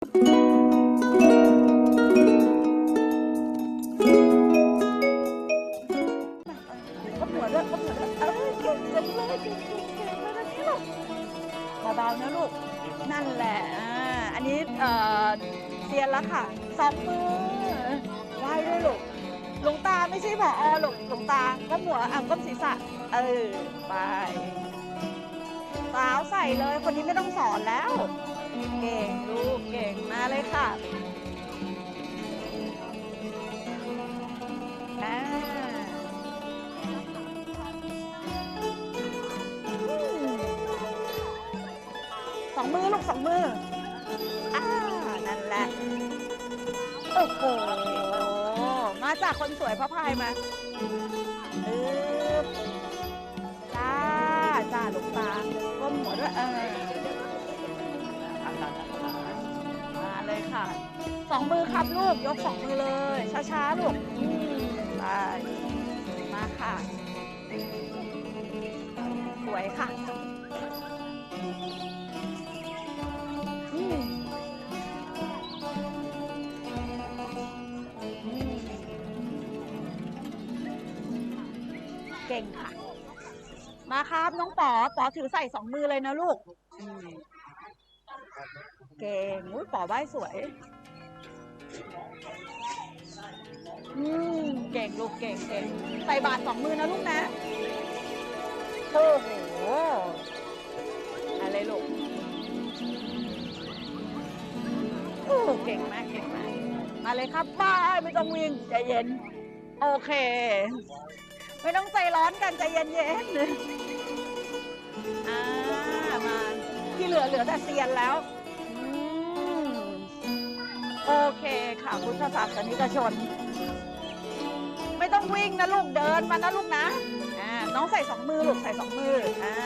เอ้ยเก่งจังเลยเก่งเก่งเก่งเลยลูกเบาๆนะลูก นั่นแหละอ่าอันนี้เอ่อเซียนแล้วค่ะสองมือไหว้ด้วยลูก หลวงตาไม่ใช่ผอหลวงหลวงตาก็หัวอะก้มศีรษะ เออ ไปสาวใส่เลย คนนี้ไม่ต้องสอนแล้ว เก่งลูกเก่งมาเลยค่ะอ่าสองมือลูกสองมืออ่านั่นแหละ โอ้โห มาจากคนสวยพระพายมาเออจ้าจ้าลูกตาก้มหัวด้วยเออ ค่ะสองมือครับลูกยกสองมือเลย ช้าๆลูกไปมาค่ะ สวยค่ะอืมเก่งค่ะ มาครับน้องป๋อป๋อถือใส่สองมือเลยนะลูก เก่งอุ้ยป๋อไหว้สวย อืมเก่งลูกเก่งเก่งใส่บาทสองมือนะลูกนะโอ้โหอะไรลูกโอ้เก่งมากเก่งมากมาเลยครับบ้าไม่ต้องวิ่งใจเย็น โอเค ไม่ต้องใจร้อนกันใจเย็นๆอ่ามาที่เหลือเหลือแต่เซียนแล้ว โอเคค่ะพุทธศาสนิกชน ไม่ต้องวิ่งนะลูกเดินมานะลูกนะอ่าน้องใส่สองมือลูกใส่สองมืออ่า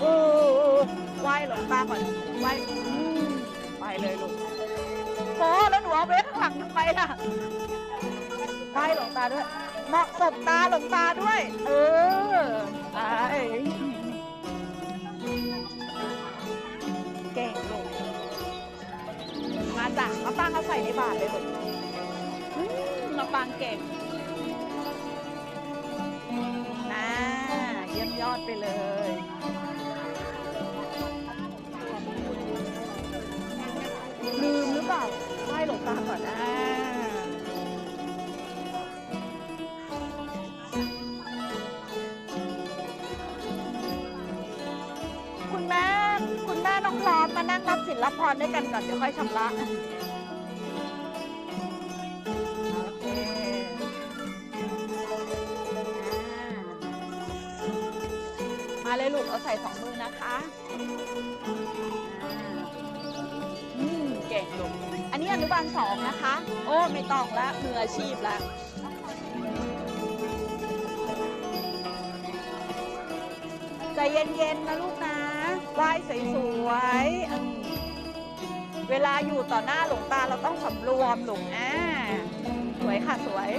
เออไหวหลวงตาก่อนไหวไปเลยลูกโอ้แล้วหนูเอาเบสข้างหลังทำไมล่ะไหวหลวงตาด้วยเหมาะสบตาหลงตาด้วย เออไป จ้ะมะปางเอาใส่ในบาตรเลยลูกอืมมาปังเก่งน่าเยี่ยมยอดไปเลย มานั่งรับสินรับพรด้วยกันก่อนเดี๋ยวค่อยชำระโอเคอ่ามาเลยลูกเอาใส่สองมือนะคะอืมเก่งลูกอันนี้อนุบาลสองนะคะ โอ้ไม่ต้องละมืออาชีพละใจเย็นๆนะลูกนะไหว้สวยๆ เวลาอยู่ต่อหน้าหลวงตาเราต้องสำรวมหลวงอ่าสวยค่ะสวย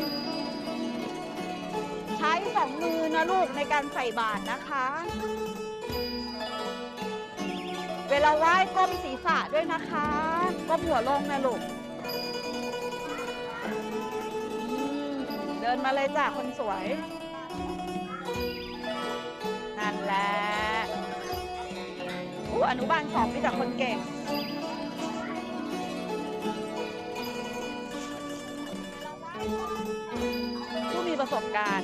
ใช้สองมือนะลูกในการใส่บาตรนะคะ เวลาไหว้ก้มศีรษะด้วยนะคะก้มหัวลงนะลูกเดินมาเลยจ้ะคนสวย นั่นแหละอู้อนุบาลสองมีแต่คนเก่ง การ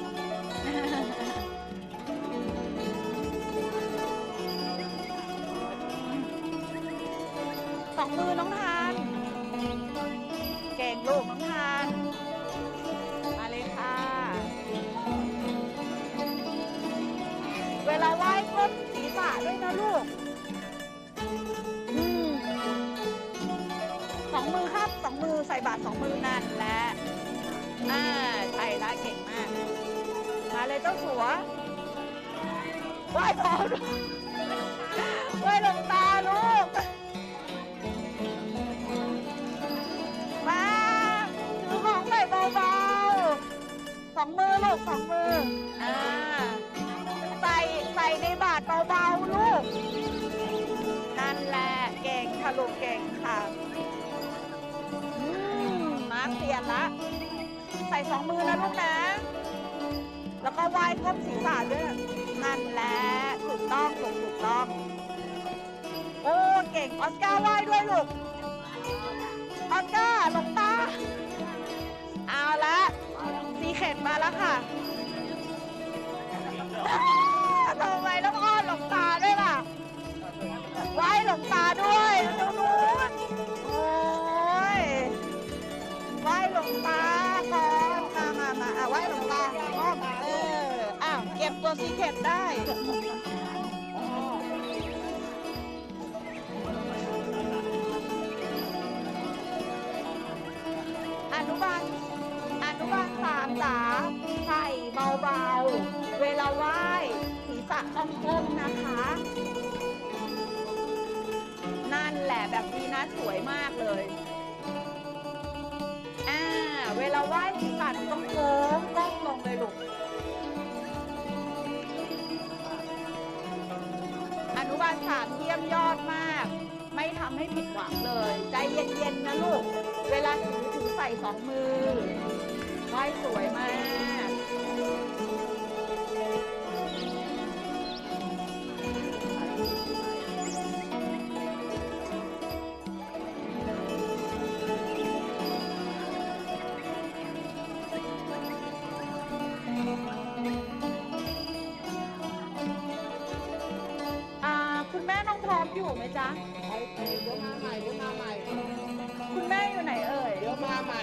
เลยเจ้าสัวไหว้พระไหว้หลวงตาลูก มาถือของหน่ยเบาๆสองมือลูกสองมือ อ่า ใส่ใส่ในบาทเบาๆลูก นั่นแหละเก่งค่ะลูกเก่งค่ะมาร์เปลี่ยนละ ใส่สองมือนะลูกนะ แล้วก็ไหว้ก้มศีรษะด้วยนั่นแหละถูกต้องลูกถูกต้อง โอ้เก่งออสการ์ไหว้ด้วยลูกออสการ์หลงตาเอาละซีเข็ดมาแล้วค่ะทำไมต้องอ้อนหลงตาด้วยล่ะไหว้หลงตาด้วยตรงนู้นโอ้ยไหว้หลงตา ตัวซีเข็ดได้อนุบาลอนุบาลสามจ๋าใส่เบาๆ เวลาไหว้ศีรษะต้องก้มนะคะ นั่นแหละแบบนี้นะสวยมากเลยอ่าเวลาไหว้ศีรษะต้องโค้งก้มลงเลยลูก อนุบาลสามเยี่ยมยอดมาก ไม่ทำให้ผิดหวังเลย ใจเย็นๆนะลูก เวลาถือถือใส่สองมือไหวสวยมาก องพร้อมอยู่ไหมจ๊ะ เดี๋ยวมาใหม่เดี๋ยวมาใหม่คุณแม่อยู่ไหนเอ่ย เดี๋ยวมาใหม่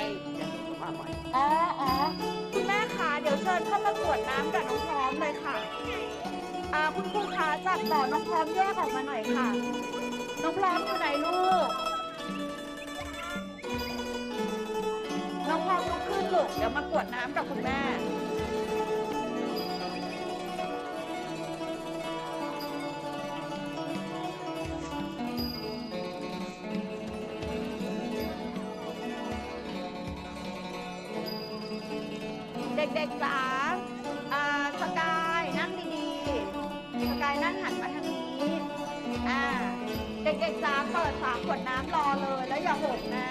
มาใหม่อ๋ออ๋อคุณแม่คะเดี๋ยวเชิญเข้ามากรวดน้ำกับน้องพร้อมเลยค่ะอ่าคุณครูคะจับบ่อน้องพร้อมแยกออกมาหน่อยค่ะ น้องพร้อมอยู่ไหนลูก น้องพร้อมลุกขึ้นลูกเดี๋ยวมากรวดน้ำกับคุณแม่ ด็กๆจ๋าอ่าสกายนั่งดีๆสกายนั่งหันมาทางนี้อ่าเด็กๆจ๋าเปิดฝาขวดน้ำรอเลยแล้วอย่าหกนะ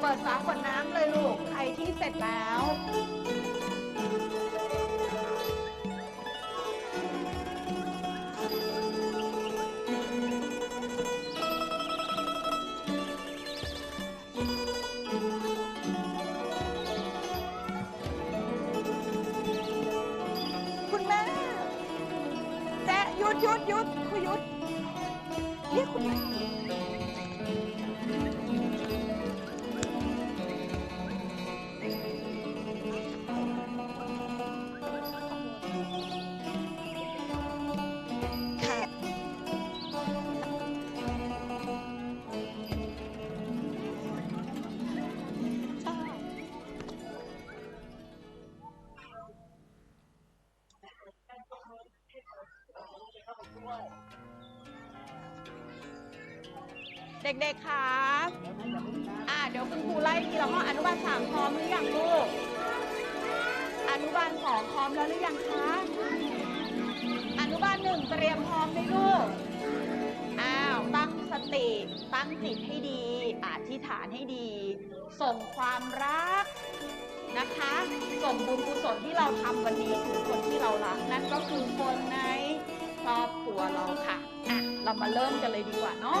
เปิดฝาขวดน้ำเลยลูกใครที่เสร็จแล้ว ดหยุดหยุดคุยหยุดเรียกคุณแม่ค่ เด็กๆคะอ่าเดี๋ยวคุณครูไล่ทีละห้องอนุบาลสามพร้อมหรือยังลูก อนุบาลสองพร้อมแล้วหรือยังคะ อนุบาลหนึ่งเตรียมพร้อมไหมลูก อ้าว ตั้งสติ ตั้งจิตให้ดี อธิษฐานให้ดี ส่งความรักนะคะ ส่งบุญกุศลที่เราทำวันนี้ถึงคนที่เรารัก นั่นก็คือคนในครอบครัวเราค่ะ อะ เรามาเริ่มกันเลยดีกว่าเนาะ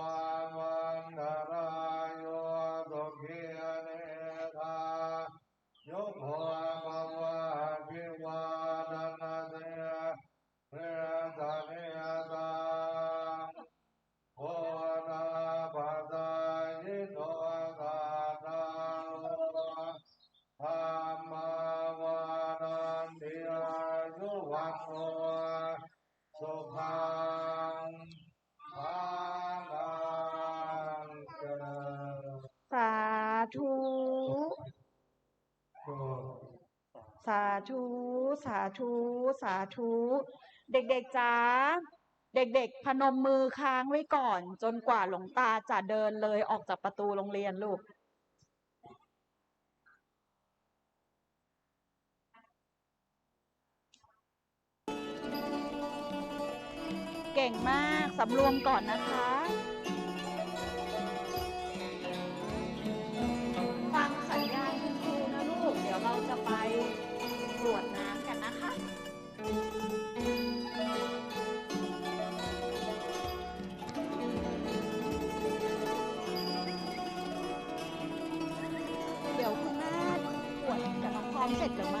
สาธุ สาธุ สาธุ เด็กๆจ๋าเด็กๆ พนมมือค้างไว้ก่อน จนกว่าหลวงตาจะเดินเลยออกจากประตูโรงเรียนลูกเก่งมาก สำรวมก่อนนะคะ กรวดน้ำกันนะคะ เดี๋ยวคุณแม่กรวดกับน้องพร้อมเสร็จหรือไม่